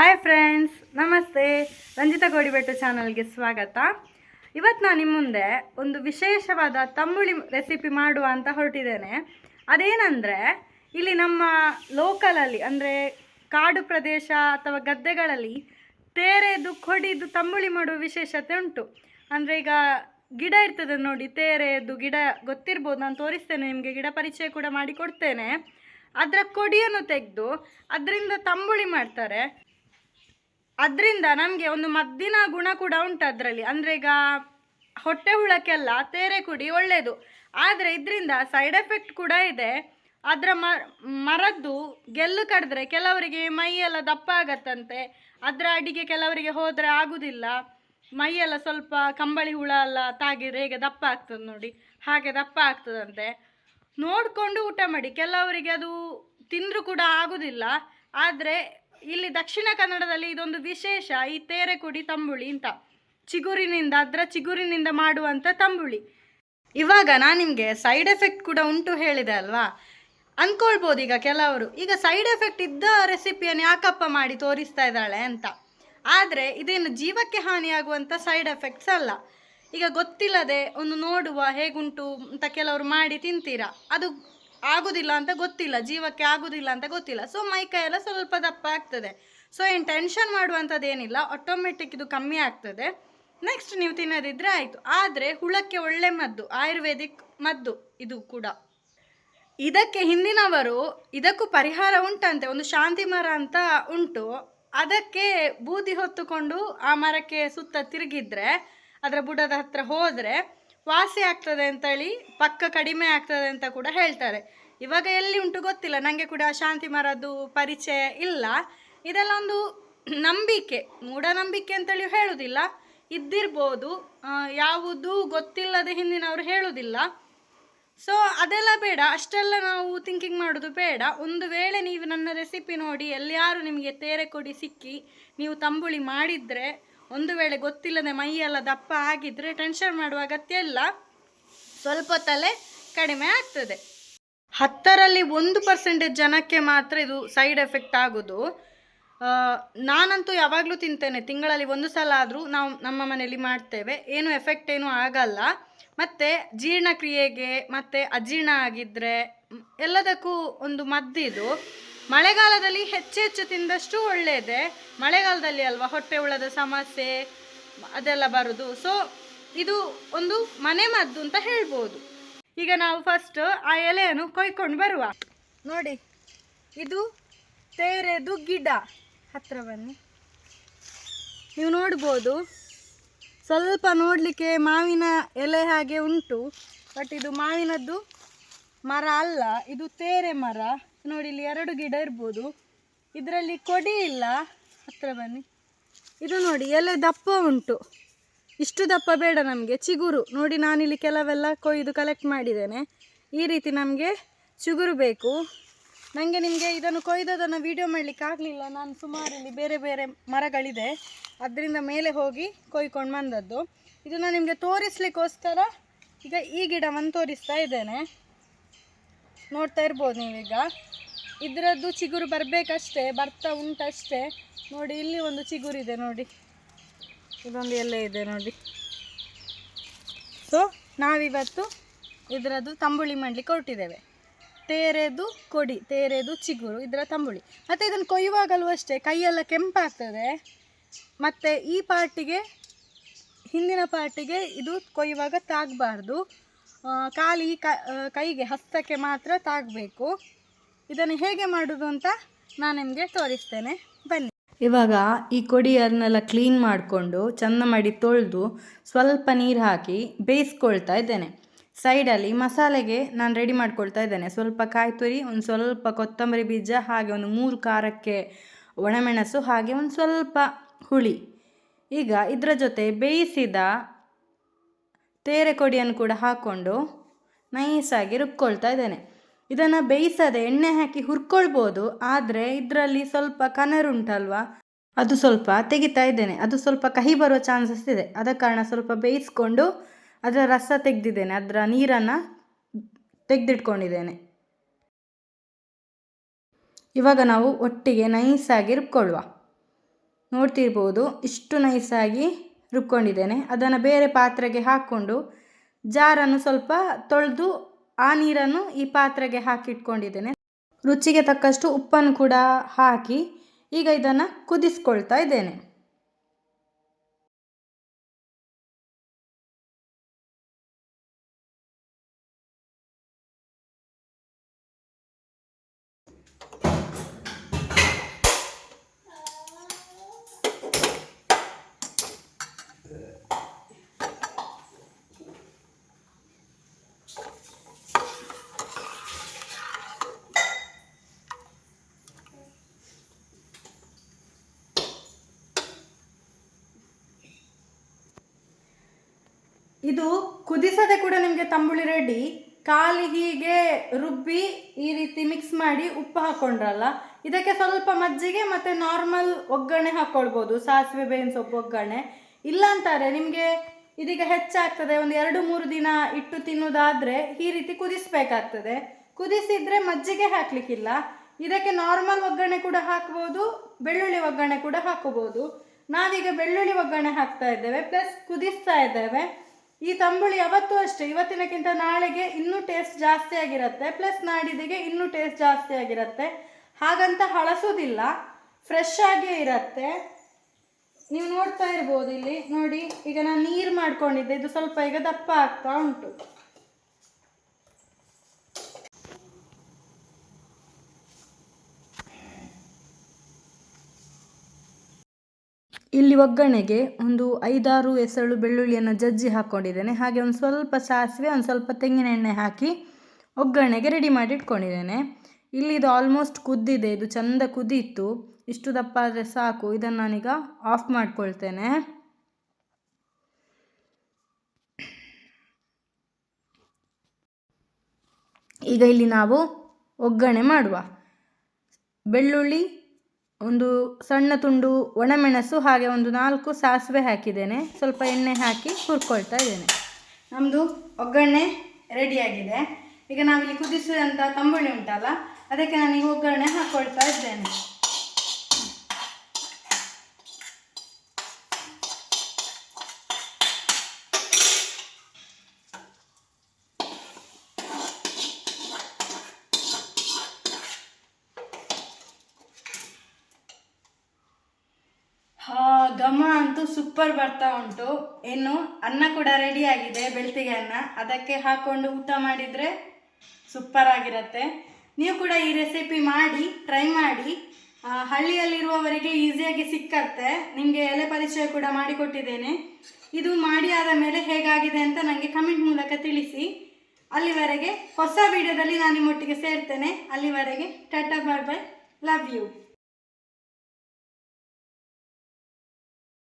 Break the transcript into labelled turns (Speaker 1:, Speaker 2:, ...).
Speaker 1: Hi friends ನಮಸ್ತೆ. ರಂಜಿತಾ ಗೋಡಿಬೆಟ್ಟು ಚಾನಲ್ಗೆ ಸ್ವಾಗತ. ಇವತ್ತು ನಾನು ನಿಮ್ಮ ಮುಂದೆ ಒಂದು ವಿಶೇಷವಾದ ತಂಬುಳಿ ರೆಸಿಪಿ ಮಾಡುವ ಅಂತ ಹೊರಟಿದ್ದೇನೆ. ಅದೇನಂದರೆ, ಇಲ್ಲಿ ನಮ್ಮ ಲೋಕಲಲ್ಲಿ ಅಂದರೆ ಕಾಡು ಪ್ರದೇಶ ಅಥವಾ ಗದ್ದೆಗಳಲ್ಲಿ ತೇರೆದು ಕೊಡಿದು ತಂಬುಳಿ ಮಾಡುವ ವಿಶೇಷತೆ ಉಂಟು. ಅಂದರೆ ಈಗ ಗಿಡ ಇರ್ತದೆ ನೋಡಿ, ತೇರೆದು ಗಿಡ ಗೊತ್ತಿರ್ಬೋದು, ನಾನು ತೋರಿಸ್ತೇನೆ ನಿಮಗೆ, ಗಿಡ ಪರಿಚಯ ಕೂಡ ಮಾಡಿ ಕೊಡ್ತೇನೆ ಅದರ ಕೊಡಿಯನ್ನು ತೆಗೆದು, ಅದರಿಂದ ತಂಬುಳಿ ಮಾಡ್ತಾರೆ. ಅದರಿಂದ ನಮಗೆ ಒಂದು ಮದ್ದಿನ ಗುಣ ಕೂಡ ಉಂಟು ಅದರಲ್ಲಿ. ಅಂದರೆ ಈಗ ಹೊಟ್ಟೆ ಹುಳಕ್ಕೆಲ್ಲ ತೇರೆ ಕುಡಿ ಒಳ್ಳೆಯದು ಆದರೆ ಇದರಿಂದ ಸೈಡ್ ಎಫೆಕ್ಟ್ ಕೂಡ ಇದೆ. ಅದರ ಮರದ್ದು ಗೆಲ್ಲು ಕಡಿದ್ರೆ ಕೆಲವರಿಗೆ ಮೈಯೆಲ್ಲ ದಪ್ಪ ಆಗತ್ತಂತೆ. ಅದರ ಅಡಿಗೆ ಕೆಲವರಿಗೆ ಹೋದರೆ ಆಗುವುದಿಲ್ಲ ಮೈಯೆಲ್ಲ ಸ್ವಲ್ಪ ಕಂಬಳಿ ಹುಳ ಎಲ್ಲ ತಾಗಿದ್ರೆ ಹೇಗೆ ದಪ್ಪ ಆಗ್ತದೆ ನೋಡಿ. ಹಾಗೆ ದಪ್ಪ ಆಗ್ತದಂತೆ. ನೋಡಿಕೊಂಡು ಊಟ ಮಾಡಿ. ಕೆಲವರಿಗೆ ಅದು ತಿಂದರೂ ಕೂಡ ಆಗುವುದಿಲ್ಲ ಆದರೆ ಇಲ್ಲಿ ದಕ್ಷಿಣ ಕನ್ನಡದಲ್ಲಿ ಇದೊಂದು ವಿಶೇಷ, ಈ ತೇರೆ ಕುಡಿ ತಂಬುಳಿ ಅಂತ. ಚಿಗುರಿನಿಂದ, ಅದರ ಚಿಗುರಿನಿಂದ ಮಾಡುವಂಥ ತಂಬುಳಿ. ಇವಾಗ ನಾನು ನಿಮಗೆ ಸೈಡ್ ಎಫೆಕ್ಟ್ ಕೂಡ ಉಂಟು ಹೇಳಿದೆ ಅಲ್ವಾ? ಅಂದ್ಕೊಳ್ಬೋದು ಈಗ ಕೆಲವರು. ಈಗ ಸೈಡ್ ಎಫೆಕ್ಟ್ ಇದ್ದ ರೆಸಿಪಿಯನ್ನು ಯಾಕಪ್ಪ ಮಾಡಿ ತೋರಿಸ್ತಾ ಇದ್ದಾಳೆ ಅಂತ. ಆದರೆ ಇದೇನು ಜೀವಕ್ಕೆ ಹಾನಿಯಾಗುವಂಥ ಸೈಡ್ ಎಫೆಕ್ಟ್ಸ್ ಅಲ್ಲ. ಈಗ ಗೊತ್ತಿಲ್ಲದೆ ಒಂದು ನೋಡುವ ಹೇಗುಂಟು ಅಂತ ಕೆಲವರು ಮಾಡಿ ತಿಂತೀರಾ? ಅದು ಆಗುದಿಲ್ಲ ಅಂತ ಗೊತ್ತಿಲ್ಲ, ಜೀವಕ್ಕೆ ಆಗೋದಿಲ್ಲ ಅಂತ ಗೊತ್ತಿಲ್ಲ. ಸೊ ಮೈ ಕೈಯೆಲ್ಲ ಸ್ವಲ್ಪ ದಪ್ಪ ಆಗ್ತದೆ. ಸೊ ಏನು ಟೆನ್ಷನ್ ಮಾಡುವಂಥದ್ದೇನಿಲ್ಲ ಆಟೋಮೆಟಿಕ್ ಇದು ಕಮ್ಮಿ ಆಗ್ತದೆ. ನೆಕ್ಸ್ಟ್ ನೀವು ತಿನ್ನೋದಿದ್ರೆ ಆಯಿತು. ಆದರೆ ಹುಳಕ್ಕೆ ಒಳ್ಳೆ ಮದ್ದು, ಆಯುರ್ವೇದಿಕ್ ಮದ್ದು ಇದು ಕೂಡ. ಇದಕ್ಕೆ ಹಿಂದಿನವರು ಇದಕ್ಕೂ ಪರಿಹಾರ ಉಂಟಂತೆ, ಒಂದು ಶಾಂತಿ ಮರ ಅಂತ ಉಂಟು. ಅದಕ್ಕೆ ಬೂದಿ ಹೊತ್ತುಕೊಂಡು ಆ ಮರಕ್ಕೆ ಸುತ್ತ ತಿರುಗಿದ್ರೆ, ಅದರ ಬುಡದ ಹತ್ರ ಹೋದರೆ ವಾಸಿ ಆಗ್ತದೆ ಅಂತೇಳಿ ಪಕ್ಕ ಕಡಿಮೆ ಆಗ್ತದೆ ಅಂತ ಕೂಡ ಹೇಳ್ತಾರೆ. ಇವಾಗ ಎಲ್ಲಿ ಉಂಟು ಗೊತ್ತಿಲ್ಲ ನನಗೆ ಕೂಡ ಶಾಂತಿ ಮರದ್ದು ಪರಿಚಯ ಇಲ್ಲ. ಇದೆಲ್ಲ ಒಂದು ನಂಬಿಕೆ, ಮೂಢನಂಬಿಕೆ ಅಂತೇಳಿ ಹೇಳುವುದಿಲ್ಲ ಇದ್ದಿರ್ಬೋದು ಯಾವುದು ಗೊತ್ತಿಲ್ಲದೆ ಹಿಂದಿನವರು ಹೇಳುವುದಿಲ್ಲ ಸೊ ಅದೆಲ್ಲ ಬೇಡ, ಅಷ್ಟೆಲ್ಲ ನಾವು ಥಿಂಕಿಂಗ್ ಮಾಡೋದು ಬೇಡ. ಒಂದು ವೇಳೆ ನೀವು ನನ್ನ ರೆಸಿಪಿ ನೋಡಿ ಎಲ್ಲಿಯಾರು ನಿಮಗೆ ತೇರೆ ಕೊಡಿ ಸಿಕ್ಕಿ, ನೀವು ತಂಬುಳಿ ಮಾಡಿದರೆ ಒಂದು ವೇಳೆ ಗೊತ್ತಿಲ್ಲದೆ ಮೈಯೆಲ್ಲ ದಪ್ಪ ಆಗಿದ್ರೆ ಟೆನ್ಷನ್ ಮಾಡುವ ಅಗತ್ಯ ಇಲ್ಲ. ಸ್ವಲ್ಪ ತಲೆ ಕಡಿಮೆ ಆಗ್ತದೆ. ಹತ್ತರಲ್ಲಿ ಒಂದು ಪರ್ಸೆಂಟೇಜ್ ಜನಕ್ಕೆ ಮಾತ್ರ ಇದು ಸೈಡ್ ಎಫೆಕ್ಟ್ ಆಗೋದು. ನಾನಂತೂ ಯಾವಾಗಲೂ ತಿಂತೇನೆ. ತಿಂಗಳಲ್ಲಿ ಒಂದು ಸಲ ಆದರೂ ನಾವು ನಮ್ಮ ಮನೆಯಲ್ಲಿ ಮಾಡ್ತೇವೆ. ಏನು ಎಫೆಕ್ಟ್ ಏನೂ ಆಗಲ್ಲ. ಮತ್ತು ಜೀರ್ಣಕ್ರಿಯೆಗೆ ಮತ್ತು ಅಜೀರ್ಣ ಆಗಿದ್ದರೆ ಎಲ್ಲದಕ್ಕೂ ಒಂದು ಮದ್ದಿದು ಮಳೆಗಾಲದಲ್ಲಿ ಹೆಚ್ಚೆಚ್ಚು ಹೆಚ್ಚು ತಿಂದಷ್ಟು ಒಳ್ಳೆಯದೇ. ಮಳೆಗಾಲದಲ್ಲಿ ಅಲ್ವಾ? ಹೊಟ್ಟೆ ಉಳದ ಸಮಸ್ಯೆ, ಅದೆಲ್ಲ ಬರೋದು. ಸೊ ಇದು ಒಂದು ಮನೆ ಮದ್ದು ಅಂತ ಹೇಳ್ಬೋದು. ಈಗ ನಾವು ಫಸ್ಟ್ ಆ ಎಲೆಯನ್ನು ಕೊಯ್ಕೊಂಡು ಬರುವ. ನೋಡಿ, ಇದು ತೇರೆದು ಗಿಡ. ಹತ್ರ ಬನ್ನಿ. ನೀವು ನೋಡ್ಬೋದು, ಸ್ವಲ್ಪ ನೋಡಲಿಕ್ಕೆ ಮಾವಿನ ಎಲೆ ಹಾಗೆ ಉಂಟು. ಬಟ್ ಇದು ಮಾವಿನದ್ದು ಮರ ಅಲ್ಲ, ಇದು ತೇರೆ ಮರ. ನೋಡಿ, ಇಲ್ಲಿ ಎರಡು ಗಿಡ ಇರ್ಬೋದು. ಇದರಲ್ಲಿ ಕೊಡಿ ಇಲ್ಲ. ಹತ್ರ ಬನ್ನಿ. ಇದು ನೋಡಿ, ಎಲೆ ದಪ್ಪ ಉಂಟು. ಇಷ್ಟು ದಪ್ಪ ಬೇಡ ನಮಗೆ, ಚಿಗುರು. ನೋಡಿ, ನಾನಿಲ್ಲಿ ಕೆಲವೆಲ್ಲ ಕೊಯ್ದು ಕಲೆಕ್ಟ್ ಮಾಡಿದ್ದೇನೆ. ಈ ರೀತಿ ನಮಗೆ ಚಿಗುರು ಬೇಕು. ನನಗೆ ನಿಮಗೆ ಇದನ್ನು ಕೊಯ್ದದನ್ನು ವೀಡಿಯೋ ಮಾಡಲಿಕ್ಕೆ ಆಗಲಿಲ್ಲ. ನಾನು ಸುಮಾರು ಇಲ್ಲಿ ಬೇರೆ ಬೇರೆ ಮರಗಳಿದೆ. ಅದರಿಂದ ಮೇಲೆ ಹೋಗಿ ಕೊಯ್ಕೊಂಡು ಬಂದದ್ದು. ಇದನ್ನು ನಿಮಗೆ ತೋರಿಸ್ಲಿಕ್ಕೋಸ್ಕರ ಈಗ ಈ ಗಿಡವನ್ನು ತೋರಿಸ್ತಾ ಇದ್ದೇನೆ. ನೋಡ್ತಾ ಇರ್ಬೋದು ನೀವೀಗ. ಇದರದ್ದು ಚಿಗುರು ಬರಬೇಕಷ್ಟೇ, ಬರ್ತಾ ಉಂಟಷ್ಟೇ. ನೋಡಿ, ಇಲ್ಲಿ ಒಂದು ಚಿಗುರಿದೆ ನೋಡಿ. ಇದೊಂದು ಎಲ್ಲ ಇದೆ ನೋಡಿ. ಸೊ ನಾವಿವತ್ತು ಇದರದ್ದು ತಂಬುಳಿ ಮಾಡಲಿಕ್ಕೆ ಹೊರಟಿದ್ದೇವೆ. ತೇರೆದು ಕೊಡಿ, ತೇರೆದು ಚಿಗುರು, ಇದರ ತಂಬುಳಿ. ಮತ್ತು ಇದನ್ನು ಕೊಯ್ಯುವಾಗಲೂ ಅಷ್ಟೇ, ಕೈಯೆಲ್ಲ ಕೆಂಪಾಗ್ತದೆ. ಮತ್ತು ಈ ಪಾರ್ಟಿಗೆ, ಹಿಂದಿನ ಪಾರ್ಟಿಗೆ ಇದು ಕೊಯ್ಯುವಾಗ ತಾಗಬಾರ್ದು. ಖಾಲಿ ಕೈಗೆ ಹಸ್ತಕ್ಕೆ ಮಾತ್ರ ತಾಗಬೇಕು. ಇದನ್ನು ಹೇಗೆ ಮಾಡೋದು ಅಂತ ನಾನು ನಿಮಗೆ ತೋರಿಸ್ತೇನೆ. ಬನ್ನಿ. ಇವಾಗ ಈ ಕೊಡಿಯನ್ನೆಲ್ಲ ಕ್ಲೀನ್ ಮಾಡಿಕೊಂಡು ಚೆಂದ ಮಾಡಿ ತೊಳೆದು ಸ್ವಲ್ಪ ನೀರು ಹಾಕಿ ಬೇಯಿಸ್ಕೊಳ್ತಾ ಇದ್ದೇನೆ. ಸೈಡಲ್ಲಿ ಮಸಾಲೆಗೆ ನಾನು ರೆಡಿ ಮಾಡ್ಕೊಳ್ತಾ ಇದ್ದೇನೆ. ಸ್ವಲ್ಪ ಕಾಯಿ ತುರಿ ಒಂದು ಸ್ವಲ್ಪ ಕೊತ್ತಂಬರಿ ಬೀಜ, ಹಾಗೆ ಒಂದು ಮೂರು ಖಾರಕ್ಕೆ ಒಣಮೆಣಸು, ಹಾಗೆ ಒಂದು ಸ್ವಲ್ಪ ಹುಳಿ. ಈಗ ಇದರ ಜೊತೆ ಬೇಯಿಸಿದ ತೇರೆ ಕೊಡಿಯನ್ನು ಕೂಡ ಹಾಕ್ಕೊಂಡು ನೈಸಾಗಿ ರುಬ್ಕೊಳ್ತಾ ಇದ್ದೇನೆ. ಇದನ್ನು ಬೇಯಿಸದೆ ಎಣ್ಣೆ ಹಾಕಿ ಹುರ್ಕೊಳ್ಬೋದು, ಆದರೆ ಇದರಲ್ಲಿ ಸ್ವಲ್ಪ ಕನರುಂಟಲ್ವ ಅದು ಸ್ವಲ್ಪ ತೆಗಿತಾ ಇದ್ದೇನೆ. ಅದು ಸ್ವಲ್ಪ ಕಹಿ ಬರುವ ಚಾನ್ಸಸ್ ಇದೆ. ಆದ ಕಾರಣ ಸ್ವಲ್ಪ ಬೇಯಿಸ್ಕೊಂಡು ಅದರ ರಸ ತೆಗೆದಿದ್ದೇನೆ. ಅದರ ನೀರನ್ನು ತೆಗೆದಿಟ್ಕೊಂಡಿದ್ದೇನೆ. ಇವಾಗ ನಾವು ಒಟ್ಟಿಗೆ ನೈಸಾಗಿ ರುಬ್ಕೊಳ್ಳುವ. ನೋಡ್ತಿರ್ಬೋದು, ಇಷ್ಟು ನೈಸಾಗಿ ರುಬ್ಕೊಂಡಿದ್ದೇನೆ. ಅದನ್ನು ಬೇರೆ ಪಾತ್ರೆಗೆ ಹಾಕ್ಕೊಂಡು ಜಾರನ್ನು ಸ್ವಲ್ಪ ತೊಳೆದು ಆ ನೀರನ್ನು ಈ ಪಾತ್ರೆಗೆ ಹಾಕಿಟ್ಕೊಂಡಿದ್ದೇನೆ. ರುಚಿಗೆ ತಕ್ಕಷ್ಟು ಉಪ್ಪನ್ನು ಕೂಡ ಹಾಕಿ ಈಗ ಇದನ್ನು ಕುದಿಸ್ಕೊಳ್ತಾ ಇದ್ದೇನೆ. ಇದು ಕುದಿಸದೆ ಕೂಡ ನಿಮಗೆ ತಂಬುಳಿ ರೆಡಿ ಕಾಲಿ ಹೀಗೆ ರುಬ್ಬಿ ಈ ರೀತಿ ಮಿಕ್ಸ್ ಮಾಡಿ ಉಪ್ಪು ಹಾಕೊಂಡ್ರಲ್ಲ, ಇದಕ್ಕೆ ಸ್ವಲ್ಪ ಮಜ್ಜಿಗೆ ಮತ್ತು ನಾರ್ಮಲ್ ಒಗ್ಗರಣೆ ಹಾಕ್ಕೊಳ್ಬೋದು ಸಾಸಿವೆ ಬೇವಿನ ಸೊಪ್ಪು ಒಗ್ಗರಣೆ. ಇಲ್ಲ ಅಂತಾರೆ, ನಿಮಗೆ ಇದೀಗ ಹೆಚ್ಚಾಗ್ತದೆ, ಒಂದು ಎರಡು ಮೂರು ದಿನ ಇಟ್ಟು ತಿನ್ನೋದಾದರೆ ಈ ರೀತಿ ಕುದಿಸ್ಬೇಕಾಗ್ತದೆ. ಕುದಿಸಿದ್ರೆ ಮಜ್ಜಿಗೆ ಹಾಕ್ಲಿಕ್ಕಿಲ್ಲ. ಇದಕ್ಕೆ ನಾರ್ಮಲ್ ಒಗ್ಗರಣೆ ಕೂಡ ಹಾಕ್ಬೋದು, ಬೆಳ್ಳುಳ್ಳಿ ಒಗ್ಗರಣೆ ಕೂಡ ಹಾಕೋಬೋದು ನಾವೀಗ ಬೆಳ್ಳುಳ್ಳಿ ಒಗ್ಗರಣೆ ಹಾಕ್ತಾ ಇದ್ದೇವೆ ಪ್ಲಸ್ ಕುದಿಸ್ತಾ ಇದ್ದೇವೆ. ಈ ತಂಬುಳಿ ಯಾವತ್ತೂ ಅಷ್ಟೇ. ಇವತ್ತಿನಕ್ಕಿಂತ ನಾಳೆಗೆ ಇನ್ನೂ ಟೇಸ್ಟ್ ಜಾಸ್ತಿ ಆಗಿರುತ್ತೆ. ಪ್ಲಸ್ ನಾಡಿದಿಗೆ ಇನ್ನೂ ಟೇಸ್ಟ್ ಜಾಸ್ತಿ ಆಗಿರುತ್ತೆ. ಹಾಗಂತ ಹಳಸೋದಿಲ್ಲ. ಫ್ರೆಶ್ ಆಗೇ ಇರುತ್ತೆ. ನೀವು ನೋಡ್ತಾ ಇರ್ಬೋದು ಇಲ್ಲಿ. ನೋಡಿ, ಈಗ ನಾನು ನೀರು ಮಾಡ್ಕೊಂಡಿದ್ದೆ. ಇದು ಸ್ವಲ್ಪ ಈಗ ದಪ್ಪ ಆಗ್ತಾ ಉಂಟು. ಇಲ್ಲಿ ಒಗ್ಗರಣೆಗೆ ಒಂದು ಐದಾರು ಎಸಳು ಬೆಳ್ಳುಳ್ಳಿಯನ್ನು ಜಜ್ಜಿ ಹಾಕ್ಕೊಂಡಿದ್ದೇನೆ ಹಾಗೆ ಒಂದು ಸ್ವಲ್ಪ ಸಾಸಿವೆ, ಒಂದು ಸ್ವಲ್ಪ ತೆಂಗಿನ ಎಣ್ಣೆ ಹಾಕಿ ಒಗ್ಗರಣೆಗೆ ರೆಡಿ ಮಾಡಿ ಇಟ್ಕೊಂಡಿದ್ದೇನೆ ಇಲ್ಲಿ ಇದು ಆಲ್ಮೋಸ್ಟ್ ಕುದ್ದಿದೆ. ಇದು ಚಂದ ಕುದೀತು ಇಷ್ಟು ದಪ್ಪ ಆದರೆ ಸಾಕು. ಇದನ್ನು ನಾನೀಗ ಆಫ್ ಮಾಡ್ಕೊಳ್ತೇನೆ. ಈಗ ಇಲ್ಲಿ ನಾವು ಒಗ್ಗರಣೆ ಮಾಡುವ. ಬೆಳ್ಳುಳ್ಳಿ ಒಂದು ಸಣ್ಣ ತುಂಡು ಒಣಮೆಣಸು, ಹಾಗೆ ಒಂದು ನಾಲ್ಕು ಸಾಸಿವೆ ಹಾಕಿದ್ದೇನೆ. ಸ್ವಲ್ಪ ಎಣ್ಣೆ ಹಾಕಿ ಹುರ್ಕೊಳ್ತಾ ಇದ್ದೇನೆ. ನಮ್ಮದು ಒಗ್ಗರಣೆ ರೆಡಿಯಾಗಿದೆ ಈಗ ನಾವಿಲ್ಲಿ ಕುದಿಸಿದಂಥ ತಂಬುಳಿ ಉಂಟಲ್ಲ, ಅದಕ್ಕೆ ನಾನೀಗ ಒಗ್ಗರಣೆ ಹಾಕ್ಕೊಳ್ತಾ ಇದ್ದೇನೆ. ಘಮ ಅಂತೂ ಸೂಪರ್ ಬರ್ತಾ ಉಂಟು. ಇನ್ನು ಅನ್ನ ಕೂಡ ರೆಡಿ ಆಗಿದೆ ಬೆಳ್ತಿಗೆ ಅನ್ನ. ಅದಕ್ಕೆ ಹಾಕೊಂಡು ಊಟ ಮಾಡಿದರೆ ಸೂಪರ್ ಆಗಿರುತ್ತೆ. ನೀವು ಕೂಡ ಈ ರೆಸಿಪಿ ಮಾಡಿ ಟ್ರೈ ಮಾಡಿ. ಹಳ್ಳಿಯಲ್ಲಿರುವವರಿಗೆ ಈಸಿಯಾಗಿ ಸಿಕ್ಕತ್ತೆ. ನಿಮಗೆ ಎಲೆ ಪರಿಚಯ ಕೂಡ ಮಾಡಿಕೊಟ್ಟಿದ್ದೇನೆ. ಇದು ಮಾಡಿ ಆದ ಮೇಲೆ ಹೇಗಾಗಿದೆ ಅಂತ ನನಗೆ ಕಮೆಂಟ್ ಮೂಲಕ ತಿಳಿಸಿ. ಅಲ್ಲಿವರೆಗೆ ಹೊಸ ವಿಡಿಯೋದಲ್ಲಿ ನಾನು ನಿಮ್ಮೊಟ್ಟಿಗೆ ಸೇರ್ತೇನೆ. ಅಲ್ಲಿವರೆಗೆ tata bye bye love you